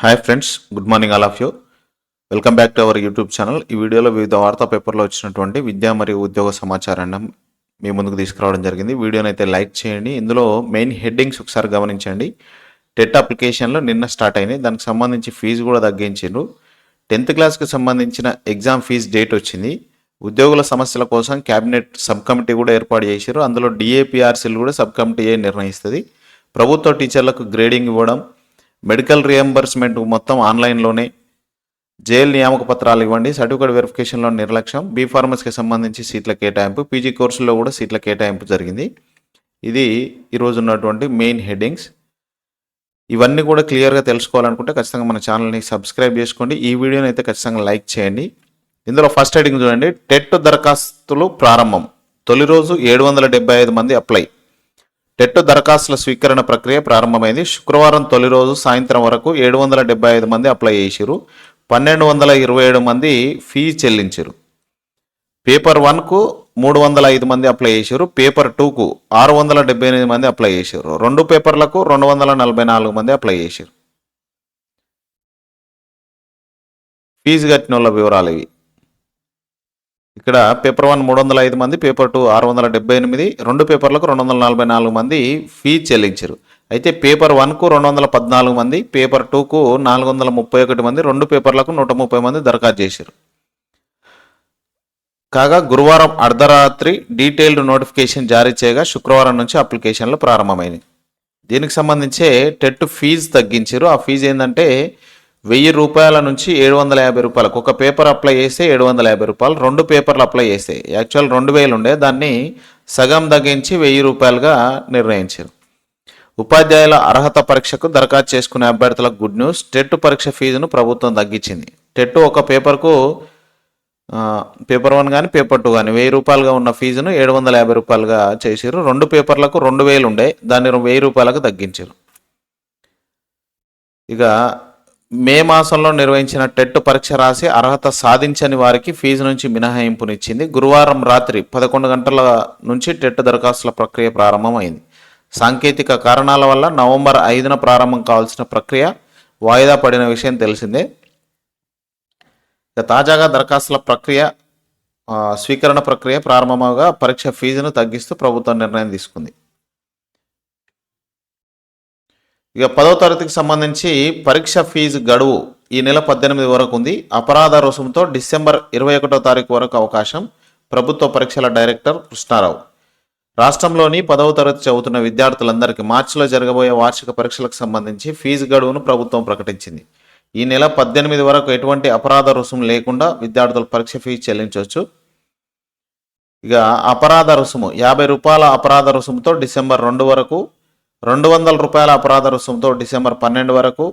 Hi friends good morning all of you welcome back to our YouTube channel ఈ వీడియోలో వివిధ వార్తా పేపర్లో వచ్చినటువంటి విద్యా మరియు ఉద్యోగ సమాచారాన్ని మీ ముందుకు తీసుకురావడం జరిగింది. వీడియోని అయితే లైక్ చేయండి. ఇందులో మెయిన్ హెడ్డింగ్స్ ఒకసారి గమనించండి. టెట్ అప్లికేషన్లో నిన్న స్టార్ట్ అయినాయి. దానికి సంబంధించి ఫీజు కూడా తగ్గించారు టెన్త్ క్లాస్కి సంబంధించిన ఎగ్జామ్ ఫీజు డేట్ వచ్చింది. ఉద్యోగుల సమస్యల కోసం క్యాబినెట్ సబ్ కమిటీ కూడా ఏర్పాటు చేశారు అందులో డిఏపిఆర్సీలు కూడా సబ్ కమిటీ నిర్ణయిస్తుంది. ప్రభుత్వ టీచర్లకు గ్రేడింగ్ ఇవ్వడం మెడికల్ రియంబర్స్మెంట్ మొత్తం ఆన్లైన్లోనే జైలు నియామక పత్రాలు ఇవ్వండి సర్టిఫికేట్ వెరిఫికేషన్లో నిర్లక్ష్యం బీ ఫార్మసీకి సంబంధించి సీట్ల కేటాయింపు పీజీ కోర్సులో కూడా సీట్ల కేటాయింపు జరిగింది. ఇది ఈరోజు ఉన్నటువంటి మెయిన్ హెడ్డింగ్స్ ఇవన్నీ కూడా క్లియర్గా తెలుసుకోవాలనుకుంటే ఖచ్చితంగా మన ఛానల్ని సబ్స్క్రైబ్ చేసుకోండి. ఈ వీడియోని అయితే ఖచ్చితంగా లైక్ చేయండి. ఇందులో ఫస్ట్ హెడ్డింగ్ చూడండి. టెట్ దరఖాస్తులు ప్రారంభం. తొలి రోజు ఏడు వందల ఐదు మంది అప్లై టెట్ దరఖాస్తుల స్వీకరణ ప్రక్రియ ప్రారంభమైంది. శుక్రవారం తొలి రోజు సాయంత్రం వరకు ఏడు వందల డెబ్బై ఐదు మంది అప్లై చేసిరు పన్నెండు వందల ఇరవై ఏడు మంది ఫీ చెల్లించారు పేపర్ వన్కు మూడు వందల ఐదు మంది అప్లై చేశారు పేపర్ టూకు ఆరు వందల డెబ్బై ఎనిమిది మంది అప్లై చేశారు రెండు పేపర్లకు రెండు వందల నలభై నాలుగు మంది అప్లై చేశారు ఫీజు కట్టిన వాళ్ళ వివరాలు ఇవి. ఇక్కడ పేపర్ వన్ మూడు వందల ఐదు మంది పేపర్ టూ ఆరు వందల డెబ్బై ఎనిమిది రెండు పేపర్లకు రెండు వందల నలభై నాలుగు మంది ఫీ చెల్లించారు. అయితే పేపర్ వన్కు రెండు వందల పద్నాలుగు మంది పేపర్ టూకు నాలుగు వందల ముప్పై ఒకటి మంది రెండు పేపర్లకు నూట ముప్పై మంది దరఖాస్తు చేశారు. కాగా గురువారం అర్ధరాత్రి డీటెయిల్డ్ నోటిఫికేషన్ జారీ చేయగా శుక్రవారం నుంచి అప్లికేషన్లు ప్రారంభమైనవి దీనికి సంబంధించే టెట్ ఫీజు తగ్గించారు. ఆ ఫీజు ఏంటంటే వెయ్యి రూపాయల నుంచి ఏడు వందల యాభై రూపాయలకు ఒక పేపర్ అప్లై చేస్తే ఏడు వందల యాభై రూపాయలు రెండు పేపర్లు అప్లై చేస్తే యాక్చువల్ రెండు వేలు ఉండే దాన్ని సగం తగ్గించి వెయ్యి రూపాయలుగా నిర్ణయించారు. ఉపాధ్యాయుల అర్హత పరీక్షకు దరఖాస్తు చేసుకునే అభ్యర్థులకు గుడ్ న్యూస్ టెట్ పరీక్ష ఫీజును ప్రభుత్వం తగ్గించింది. టెట్ ఒక పేపర్కు పేపర్ వన్ కానీ పేపర్ టూ కానీ వెయ్యి రూపాయలుగా ఉన్న ఫీజును ఏడు వందల యాభై రూపాయలుగా చేసారు రెండు పేపర్లకు రెండు వేలు ఉండే దాన్ని వెయ్యి రూపాయలకు తగ్గించారు. ఇక మే మాసంలో నిర్వహించిన టెట్ పరీక్ష రాసి అర్హత సాధించని వారికి ఫీజు నుంచి మినహాయింపునిచ్చింది. గురువారం రాత్రి పదకొండు గంటల నుంచి టెట్ దరఖాస్తుల ప్రక్రియ ప్రారంభమైంది. సాంకేతిక కారణాల వల్ల నవంబర్ ఐదున ప్రారంభం కావాల్సిన ప్రక్రియ వాయిదా పడిన విషయం తెలిసిందే. ఇక తాజాగా దరఖాస్తుల ప్రక్రియ స్వీకరణ ప్రక్రియ ప్రారంభమవగా పరీక్ష ఫీజును తగ్గిస్తూ ప్రభుత్వం నిర్ణయం తీసుకుంది. ఇక పదో తరగతికి సంబంధించి పరీక్ష ఫీజు గడువు ఈ నెల పద్దెనిమిది వరకు ఉంది. అపరాధ రుసుముతో డిసెంబర్ ఇరవై ఒకటో తారీఖు వరకు అవకాశం. ప్రభుత్వ పరీక్షల డైరెక్టర్ కృష్ణారావు. రాష్ట్రంలోని పదవ తరగతి చదువుతున్న విద్యార్థులందరికీ మార్చిలో జరగబోయే వార్షిక పరీక్షలకు సంబంధించి ఫీజు గడువును ప్రభుత్వం ప్రకటించింది. ఈ నెల పద్దెనిమిది వరకు ఎటువంటి అపరాధ రుసుము లేకుండా విద్యార్థులు పరీక్ష ఫీజు చెల్లించవచ్చు. ఇక అపరాధ రుసుము యాభై రూపాయల అపరాధ రుసుముతో డిసెంబర్ రెండు వరకు రెండు వందల రూపాయల అపరాధ రుసుముతో డిసెంబర్ పన్నెండు వరకు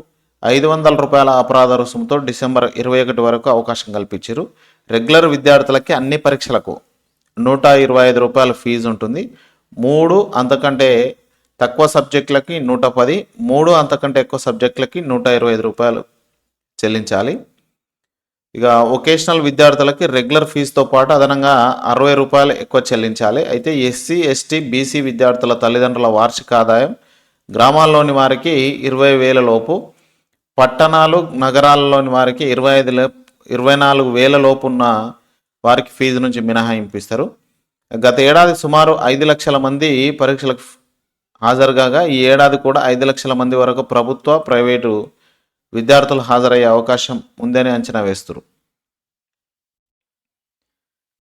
ఐదు వందల రూపాయల అపరాధ రుసుముతో డిసెంబర్ ఇరవై ఒకటి వరకు అవకాశం కల్పించారు. రెగ్యులర్ విద్యార్థులకి అన్ని పరీక్షలకు నూట ఇరవై ఐదు రూపాయల ఫీజు ఉంటుంది. మూడు అంతకంటే తక్కువ సబ్జెక్టులకి నూట పది మూడు అంతకంటే ఎక్కువ సబ్జెక్టులకి నూట ఇరవై ఐదు రూపాయలు చెల్లించాలి. ఇక వొకేషనల్ విద్యార్థులకి రెగ్యులర్ ఫీజుతో పాటు అదనంగా అరవై రూపాయలు ఎక్కువ చెల్లించాలి. అయితే ఎస్సీ ఎస్టీ బీసీ విద్యార్థుల తల్లిదండ్రుల వార్షిక ఆదాయం గ్రామాల్లోని వారికి ఇరవై వేల లోపు పట్టణాలు నగరాల్లోని వారికి ఇరవై ఐదు ఇరవై నాలుగు వేల లోపు ఉన్న వారికి ఫీజు నుంచి మినహాయింపిస్తారు. గత ఏడాది సుమారు ఐదు లక్షల మంది పరీక్షలకు హాజరు కాగా ఈ ఏడాది కూడా ఐదు లక్షల మంది వరకు ప్రభుత్వ ప్రైవేటు విద్యార్థులు హాజరయ్యే అవకాశం ఉందని అంచనా వేస్తారు.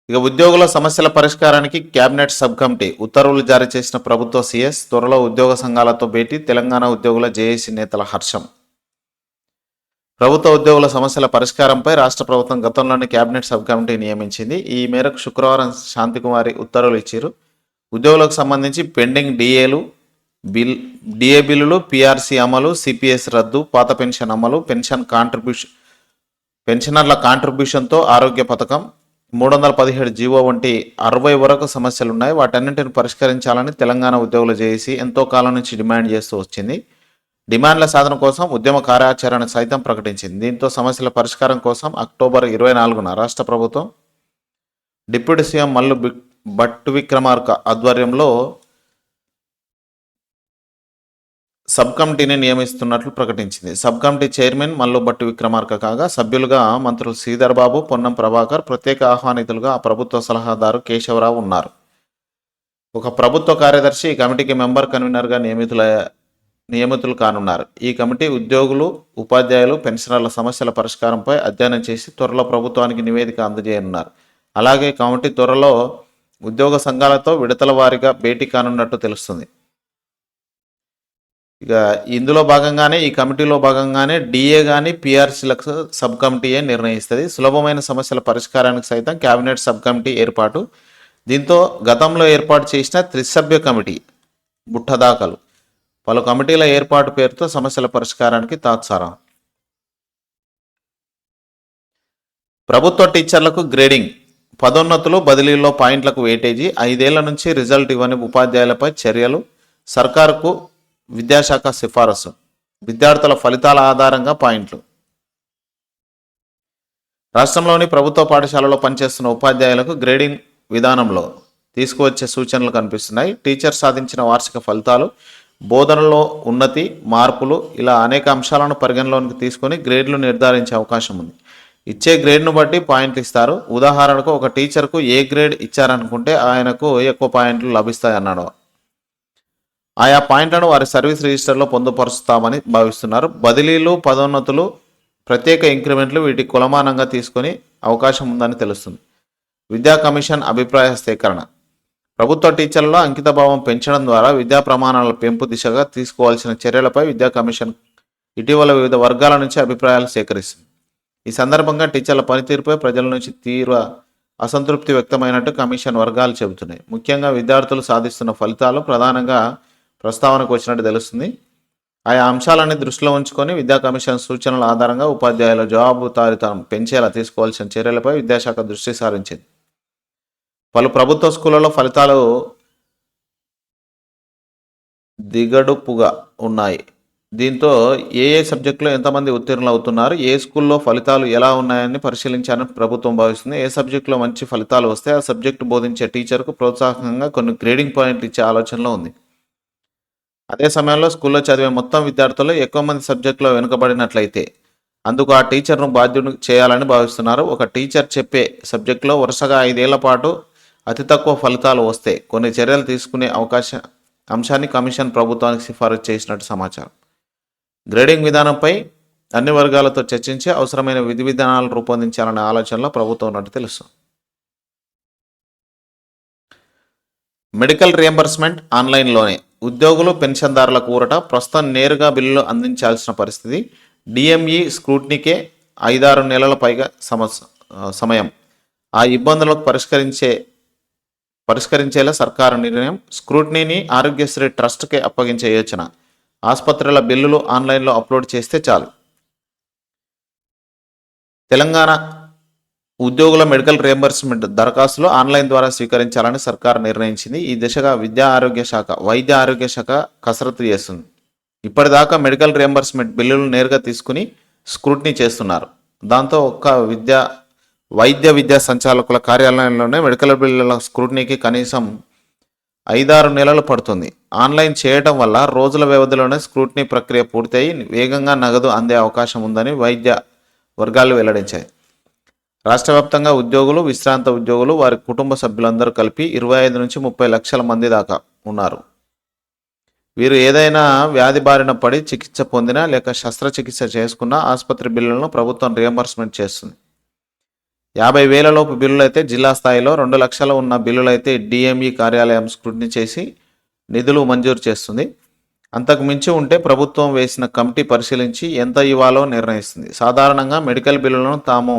ఇక ఉద్యోగుల సమస్యల పరిష్కారానికి కేబినెట్ సబ్ కమిటీ ఉత్తర్వులు జారీ చేసిన ప్రభుత్వ సీఎస్ త్వరలో ఉద్యోగ సంఘాలతో భేటీ తెలంగాణ ఉద్యోగుల జేఏసీ నేతల హర్షం. ప్రభుత్వ ఉద్యోగుల సమస్యల పరిష్కారంపై రాష్ట్ర ప్రభుత్వం గతంలోనే కేబినెట్ సబ్ కమిటీ నియమించింది. ఈ మేరకు శుక్రవారం శాంతికుమారి ఉత్తర్వులు ఇచ్చారు ఉద్యోగులకు సంబంధించి పెండింగ్ డిఏలు బిల్ డిఏ బిల్లులు పిఆర్సీ అమలు సిపిఎస్ రద్దు పాత పెన్షన్ అమలు పెన్షన్ కాంట్రిబ్యూషన్ పెన్షనర్ల కాంట్రిబ్యూషన్తో ఆరోగ్య పథకం మూడు వందల పదిహేడు జీవో వంటి అరవై వరకు సమస్యలు ఉన్నాయి వాటన్నింటిని పరిష్కరించాలని తెలంగాణ ఉద్యోగులు చేసి ఎంతో కాలం నుంచి డిమాండ్ చేస్తూ వచ్చింది. డిమాండ్ల సాధన కోసం ఉద్యమ కార్యాచరణ సైతం ప్రకటించింది. దీంతో సమస్యల పరిష్కారం కోసం అక్టోబర్ ఇరవై నాలుగున రాష్ట్ర ప్రభుత్వం డిప్యూటీ సీఎం మల్లు బి- భట్ విక్రమార్క ఆధ్వర్యంలో సబ్ కమిటీని నియమిస్తున్నట్లు ప్రకటించింది. Sub committee chairman Mallu Bhatti Vikramarka కాగా సభ్యులుగా మంత్రులు శ్రీధర్ బాబు పొన్నం ప్రభాకర్ ప్రత్యేక ఆహ్వానితులుగా ఆ ప్రభుత్వ సలహాదారు కేశవరావు ఉన్నారు. ఒక ప్రభుత్వ కార్యదర్శి ఈ కమిటీకి మెంబర్ కన్వీనర్గా నియమితుల నియమితులు కానున్నారు. ఈ కమిటీ ఉద్యోగులు ఉపాధ్యాయులు పెన్షనర్ల సమస్యల పరిష్కారంపై అధ్యయనం చేసి త్వరలో ప్రభుత్వానికి నివేదిక అందజేయనున్నారు. అలాగే కమిటీ త్వరలో ఉద్యోగ సంఘాలతో విడతల వారీగా భేటీ కానున్నట్టు తెలుస్తుంది. ఇక ఇందులో భాగంగానే ఈ కమిటీలో భాగంగానే డిఏ కానీ పిఆర్సీలకు సబ్ కమిటీయే నిర్ణయిస్తుంది. సులభమైన సమస్యల పరిష్కారానికి సైతం కేబినెట్ సబ్ కమిటీ ఏర్పాటు. దీంతో గతంలో ఏర్పాటు చేసిన త్రిసభ్య కమిటీ బుట్టదాఖలు పలు కమిటీల ఏర్పాటు పేరుతో సమస్యల పరిష్కారానికి తాత్సారం. ప్రభుత్వ టీచర్లకు గ్రేడింగ్. పదోన్నతులు బదిలీల్లో పాయింట్లకు వేటేజీ. ఐదేళ్ళ నుంచి రిజల్ట్ ఇవ్వని ఉపాధ్యాయులపై చర్యలు. సర్కారుకు విద్యాశాఖ సిఫారసు. విద్యార్థుల ఫలితాల ఆధారంగా పాయింట్లు. రాష్ట్రంలోని ప్రభుత్వ పాఠశాలలో పనిచేస్తున్న ఉపాధ్యాయులకు గ్రేడింగ్ విధానంలో తీసుకువచ్చే సూచనలు కనిపిస్తున్నాయి. టీచర్ సాధించిన వార్షిక ఫలితాలు బోధనలో ఉన్నతి మార్పులు ఇలా అనేక అంశాలను పరిగణలోనికి తీసుకొని గ్రేడ్లు నిర్ధారించే అవకాశం ఉంది. ఇచ్చే గ్రేడ్ను బట్టి పాయింట్లు ఇస్తారు. ఉదాహరణకు ఒక టీచర్కు ఏ గ్రేడ్ ఇచ్చారనుకుంటే ఆయనకు ఎక్కువ పాయింట్లు లభిస్తాయన్నాడు. ఆయా పాయింట్లను వారి సర్వీస్ రిజిస్టర్లో పొందుపరుస్తామని భావిస్తున్నారు. బదిలీలు పదోన్నతులు ప్రత్యేక ఇంక్రిమెంట్లు వీటి కులమానంగా తీసుకుని అవకాశం ఉందని తెలుస్తుంది. విద్యా కమిషన్ అభిప్రాయ సేకరణ ప్రభుత్వ టీచర్లలో అంకితభావం పెంచడం ద్వారా విద్యా ప్రమాణాల పెంపు దిశగా తీసుకోవాల్సిన చర్యలపై విద్యా కమిషన్ ఇటీవల వివిధ వర్గాల నుంచి అభిప్రాయాలు సేకరిస్తుంది. ఈ సందర్భంగా టీచర్ల పనితీరుపై ప్రజల నుంచి తీవ్ర అసంతృప్తి వ్యక్తమైనట్టు కమిషన్ వర్గాలు చెబుతున్నాయి. ముఖ్యంగా విద్యార్థులు సాధిస్తున్న ఫలితాలు ప్రధానంగా ప్రస్తావనకు వచ్చినట్టు తెలుస్తుంది. ఆయా అంశాలన్నీ దృష్టిలో ఉంచుకొని విద్యా కమిషన్ సూచనల ఆధారంగా ఉపాధ్యాయుల జవాబుదారితనం పెంచేలా తీసుకోవాల్సిన చర్యలపై విద్యాశాఖ దృష్టి సారించింది. పలు ప్రభుత్వ స్కూళ్ళలో ఫలితాలు దిగడుపుగా ఉన్నాయి. దీంతో ఏ ఏ సబ్జెక్టులో ఎంతమంది ఉత్తీర్ణులు అవుతున్నారు ఏ స్కూల్లో ఫలితాలు ఎలా ఉన్నాయని పరిశీలించాలని ప్రభుత్వం భావిస్తుంది. ఏ సబ్జెక్టులో మంచి ఫలితాలు వస్తే ఆ సబ్జెక్టు బోధించే టీచర్కు ప్రోత్సాహకంగా కొన్ని గ్రేడింగ్ పాయింట్లు ఇచ్చే ఆలోచనలో ఉంది. అదే సమయంలో స్కూల్లో చదివే మొత్తం విద్యార్థులు ఎక్కువ మంది సబ్జెక్టులో వెనుకబడినట్లయితే అందుకు ఆ టీచర్ను బాధ్యుడు చేయాలని భావిస్తున్నారు. ఒక టీచర్ చెప్పే సబ్జెక్టులో వరుసగా ఐదేళ్ళ పాటు అతి తక్కువ ఫలితాలు వస్తే కొన్ని చర్యలు తీసుకునే అవకాశ అంశాన్ని కమిషన్ ప్రభుత్వానికి సిఫారసు చేసినట్టు సమాచారం. గ్రేడింగ్ విధానంపై అన్ని వర్గాలతో చర్చించి అవసరమైన విధి విధానాలు రూపొందించాలనే ఆలోచనలో ప్రభుత్వం ఉన్నట్టు తెలుస్తుంది. మెడికల్ రియంబర్స్మెంట్ ఆన్లైన్లోనే ఉద్యోగులు పెన్షన్దారుల కూరట ప్రస్తుతం నేరుగా బిల్లులు అందించాల్సిన పరిస్థితి. డిఎంఈ స్క్రూట్నీకే ఐదారు నెలల పైగా సమస్య సమయం. ఆ ఇబ్బందులకు పరిష్కరించే పరిష్కరించేలా సర్కారు నిర్ణయం. స్క్రూట్నీని ఆరోగ్యశ్రీ ట్రస్ట్కే అప్పగించే యోచన. ఆసుపత్రుల బిల్లులు ఆన్లైన్లో అప్లోడ్ చేస్తే చాలు. తెలంగాణ ఉద్యోగుల మెడికల్ రియంబర్స్మెంట్ దరఖాస్తులు ఆన్లైన్ ద్వారా స్వీకరించాలని సర్కార్ నిర్ణయించింది. ఈ దిశగా విద్యా ఆరోగ్య శాఖ వైద్య ఆరోగ్య శాఖ కసరత్తు చేస్తుంది. ఇప్పటిదాకా మెడికల్ రియంబర్స్మెంట్ బిల్లులు నేరుగా తీసుకుని స్క్రూట్నీ చేస్తున్నారు. దాంతో ఒక్క విద్యా వైద్య విద్యా సంచాలకుల కార్యాలయంలోనే మెడికల్ బిల్లుల స్క్రూట్నీకి కనీసం ఐదారు నెలలు పడుతుంది. ఆన్లైన్ చేయడం వల్ల రోజుల వ్యవధిలోనే స్క్రూట్నీ ప్రక్రియ పూర్తయి వేగంగా నగదు అందే అవకాశం ఉందని వైద్య వర్గాలు వెల్లడించాయి. రాష్ట్ర వ్యాప్తంగా ఉద్యోగులు విశ్రాంత ఉద్యోగులు వారి కుటుంబ సభ్యులందరూ కలిపి ఇరవై ఐదు నుంచి ముప్పై లక్షల మంది దాకా ఉన్నారు. వీరు ఏదైనా వ్యాధి బారిన పడి చికిత్స పొందినా లేక శస్త్రచికిత్స చేసుకున్నా ఆసుపత్రి బిల్లులను ప్రభుత్వం రియంబర్స్మెంట్ చేస్తుంది. యాభై వేలలోపు బిల్లులు అయితే జిల్లా స్థాయిలో రెండు లక్షలు ఉన్న బిల్లులు అయితే డిఎంఈ కార్యాలయం స్క్రూటినీ చేసి నిధులు మంజూరు చేస్తుంది. అంతకు మించి ఉంటే ప్రభుత్వం వేసిన కమిటీ పరిశీలించి ఎంత ఇవ్వాలో నిర్ణయిస్తుంది. సాధారణంగా మెడికల్ బిల్లులను తాము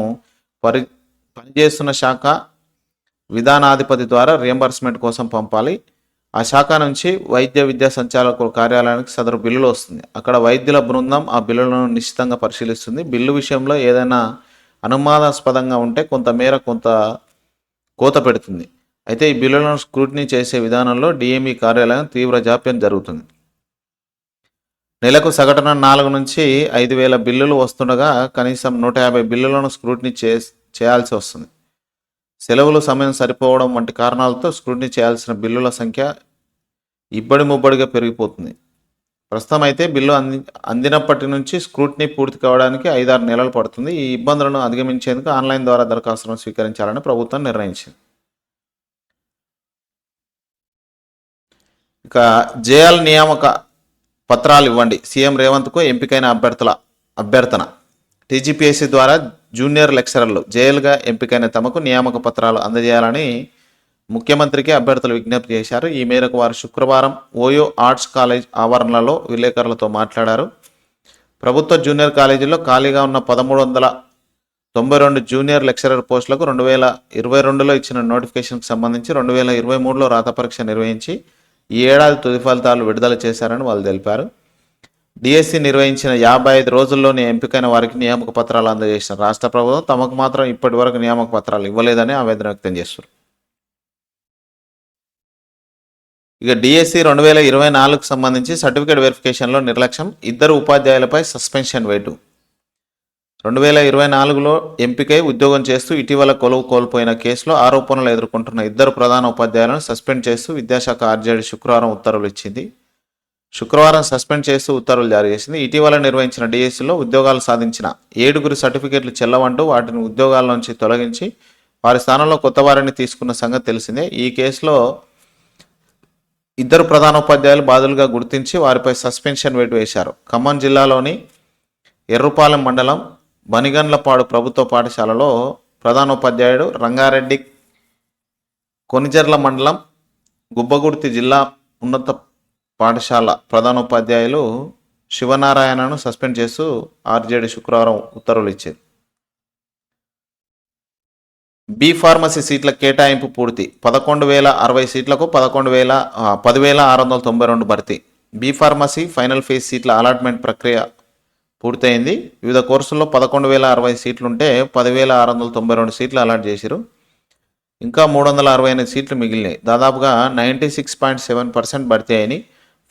పరి పనిచేస్తున్న శాఖ విధానాధిపతి ద్వారా రియంబర్స్మెంట్ కోసం పంపాలి. ఆ శాఖ నుంచి వైద్య విద్యా సంచాలకుల కార్యాలయానికి సదరు బిల్లులు వస్తుంది. అక్కడ వైద్యుల బృందం ఆ బిల్లులను నిశ్చితంగా పరిశీలిస్తుంది. బిల్లు విషయంలో ఏదైనా అనుమానాస్పదంగా ఉంటే కొంతమేర కొంత కోత పెడుతుంది. అయితే ఈ బిల్లులను స్క్రూటినీ చేసే విధానంలో డిఎంఈ కార్యాలయం తీవ్ర జాప్యం జరుగుతుంది. నెలకు సగటున నాలుగు నుంచి ఐదు వేల బిల్లులు వస్తుండగా కనీసం నూట యాభై బిల్లులను స్క్రూటినీ చే చేయాల్సి వస్తుంది. సెలవులు సమయం సరిపోవడం వంటి కారణాలతో స్క్రూటినీ చేయాల్సిన బిల్లుల సంఖ్య ఇబ్బడి ముబ్బడిగా పెరిగిపోతుంది. ప్రస్తుతం అయితే బిల్లు అంది అందినప్పటి నుంచి స్క్రూటినీ పూర్తి కావడానికి ఐదారు నెలలు పడుతుంది. ఈ ఇబ్బందులను అధిగమించేందుకు ఆన్లైన్ ద్వారా దరఖాస్తులను స్వీకరించాలని ప్రభుత్వం నిర్ణయించింది. ఇక జేఎల్ నియామక పత్రాలు ఇవ్వండి. సీఎం రేవంత్కు ఎంపికైన అభ్యర్థుల అభ్యర్థన. టీజీపీఎస్సీ ద్వారా జూనియర్ లెక్చరర్లు జైలుగా ఎంపికైన తమకు నియామక పత్రాలు అందజేయాలని ముఖ్యమంత్రికి అభ్యర్థులు విజ్ఞప్తి చేశారు. ఈ మేరకు వారు శుక్రవారం ఓయో ఆర్ట్స్ కాలేజ్ ఆవరణలో విలేకరులతో మాట్లాడారు. ప్రభుత్వ జూనియర్ కాలేజీలో ఖాళీగా ఉన్న పదమూడు వందల తొంభై రెండు జూనియర్ లెక్చరర్ పోస్టులకు రెండు వేల ఇరవై రెండులో ఇచ్చిన నోటిఫికేషన్కి సంబంధించి రెండు వేల ఇరవై మూడులో రాత పరీక్ష నిర్వహించి ఈ ఏడాది తుది ఫలితాలు విడుదల చేశారని వాళ్ళు తెలిపారు. డిఎస్సి నిర్వహించిన యాభై ఐదు రోజుల్లోనే ఎంపికైన వారికి నియామక పత్రాలు అందజేసిన రాష్ట్ర ప్రభుత్వం తమకు మాత్రం ఇప్పటి వరకు నియామక పత్రాలు ఇవ్వలేదని ఆవేదన వ్యక్తం చేస్తారు ఇక డిఎస్సి రెండు వేల ఇరవై నాలుగుకు సంబంధించి సర్టిఫికేట్ వెరిఫికేషన్లో నిర్లక్ష్యం ఇద్దరు ఉపాధ్యాయులపై సస్పెన్షన్ వేటు. రెండు వేల ఇరవై నాలుగులో ఎంపికై ఉద్యోగం చేస్తూ ఇటీవల కొలువు కోల్పోయిన కేసులో ఆరోపణలు ఎదుర్కొంటున్న ఇద్దరు ప్రధాన ఉపాధ్యాయులను సస్పెండ్ చేస్తూ విద్యాశాఖ ఆర్జేడీ శుక్రవారం ఉత్తర్వులు ఇచ్చింది. శుక్రవారం సస్పెండ్ చేస్తూ ఉత్తర్వులు జారీ చేసింది. ఇటీవల నిర్వహించిన డిఎస్సిలో ఉద్యోగాలు సాధించిన ఏడుగురు సర్టిఫికేట్లు చెల్లవంటూ వాటిని ఉద్యోగాల నుంచి తొలగించి వారి స్థానంలో కొత్త వారిని తీసుకున్న సంగతి తెలిసిందే. ఈ కేసులో ఇద్దరు ప్రధాన ఉపాధ్యాయులు బాధలుగా గుర్తించి వారిపై సస్పెన్షన్ వేటు వేశారు. ఖమ్మం జిల్లాలోని ఎర్రుపాలెం మండలం బనిగండ్లపాడు ప్రభుత్వ పాఠశాలలో ప్రధానోపాధ్యాయుడు రంగారెడ్డి కొనిజర్ల మండలం గుబ్బగుర్తి జిల్లా ఉన్నత పాఠశాల ప్రధానోపాధ్యాయులు శివనారాయణను సస్పెండ్ చేస్తూ ఆర్జేడీ శుక్రవారం ఉత్తర్వులు ఇచ్చింది బి ఫార్మసీ సీట్ల కేటాయింపు పూర్తి పదకొండు వేల అరవై సీట్లకు పదకొండు వేల పదివేల ఆరు వందల తొంభై రెండు భర్తీ. బి ఫార్మసీ ఫైనల్ ఫేజ్ సీట్ల అలాట్మెంట్ ప్రక్రియ పూర్తయింది. వివిధ కోర్సుల్లో పదకొండు వేల అరవై సీట్లుంటే పదివేల ఆరు వందల తొంభై రెండు సీట్లు అలాట్ చేశారు ఇంకా మూడు వందల అరవై ఎనిమిది సీట్లు మిగిలినాయి. దాదాపుగా ninety six point seven percent భర్తీ అయినాయి.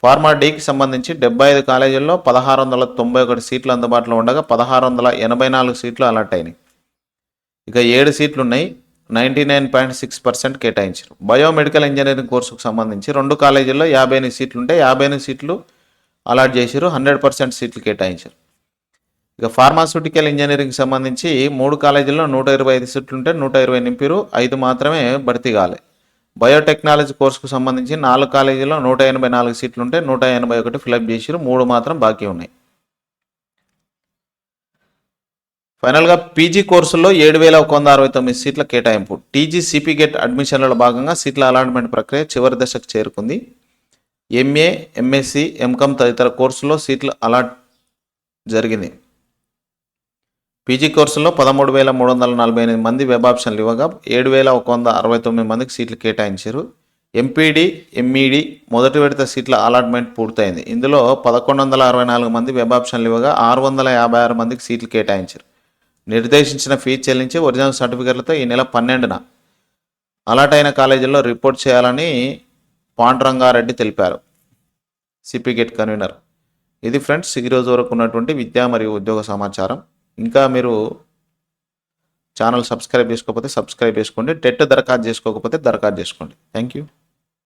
ఫార్మా డీకి సంబంధించి డెబ్బై ఐదు కాలేజీల్లో పదహారు వందల తొంభై ఒకటి సీట్లు అందుబాటులో ఉండగా పదహారు వందల ఎనభై నాలుగు సీట్లు అలాట్ అయినాయి. ఇక ఏడు సీట్లు ఉన్నాయి ninety nine point six percent కేటాయించారు. బయోమెడికల్ ఇంజనీరింగ్ కోర్సుకు సంబంధించి రెండు కాలేజీల్లో యాభై ఎనిమిది సీట్లు ఉంటే యాభై ఎనిమిది సీట్లు అలాట్ చేశారు హండ్రెడ్ పర్సెంట్ సీట్లు కేటాయించారు. ఇక ఫార్మాస్యూటికల్ ఇంజనీరింగ్ సంబంధించి మూడు కాలేజీల్లో నూట ఇరవై ఐదు సీట్లు ఉంటే నూట ఇరవై నింపిరు ఐదు మాత్రమే భర్తీ కాలే. బయోటెక్నాలజీ కోర్సుకు సంబంధించి నాలుగు కాలేజీల్లో నూట ఎనభై నాలుగు సీట్లు ఉంటే నూట ఎనభై ఒకటి ఫిలప్ చేసిరు మూడు మాత్రం బాకీ ఉన్నాయి. ఫైనల్గా పీజీ కోర్సుల్లో ఏడు వేల ఒక వంద అరవై తొమ్మిది సీట్ల కేటాయింపు. టీజీ సిపి గెట్ అడ్మిషన్లలో భాగంగా సీట్ల అలాట్మెంట్ ప్రక్రియ చివరి దశకు చేరుకుంది. ఎంఏ ఎంఎస్సి ఎంకామ్ తదితర కోర్సుల్లో సీట్లు అలాట్ జరిగింది. పీజీ కోర్సుల్లో పదమూడు వేల మూడు వందల నలభై ఎనిమిది మంది వెబ్ ఆప్షన్లు ఇవ్వగా ఏడు వేల ఒక వంద అరవై తొమ్మిది మందికి సీట్లు కేటాయించారు. ఎంపీడీ ఎంఈడి మొదటి విడత సీట్ల అలాట్మెంట్ పూర్తయింది. ఇందులో పదకొండు వందల అరవై నాలుగు మంది వెబ్ ఆప్షన్లు ఇవ్వగా ఆరు వందల యాభై ఆరు మందికి సీట్లు కేటాయించారు. నిర్దేశించిన ఫీజు చెల్లించి ఒరిజినల్ సర్టిఫికెట్లతో ఈ నెల పన్నెండున అలాట్ అయిన కాలేజీల్లో రిపోర్ట్ చేయాలని పాండురంగారెడ్డి తెలిపారు. సిపిగెట్ కన్వీనర్. ఇది ఫ్రెండ్స్ ఈరోజు రోజు వరకు ఉన్నటువంటి విద్యా మరియు ఉద్యోగ సమాచారం. ఇంకా మీరు ఛానల్ సబ్స్క్రైబ్ చేసుకోకపోతే సబ్స్క్రైబ్ చేసుకోండి. టెట్ దరఖాస్తు చేసుకోకపోతే దరఖాస్తు చేసుకోండి. Thank you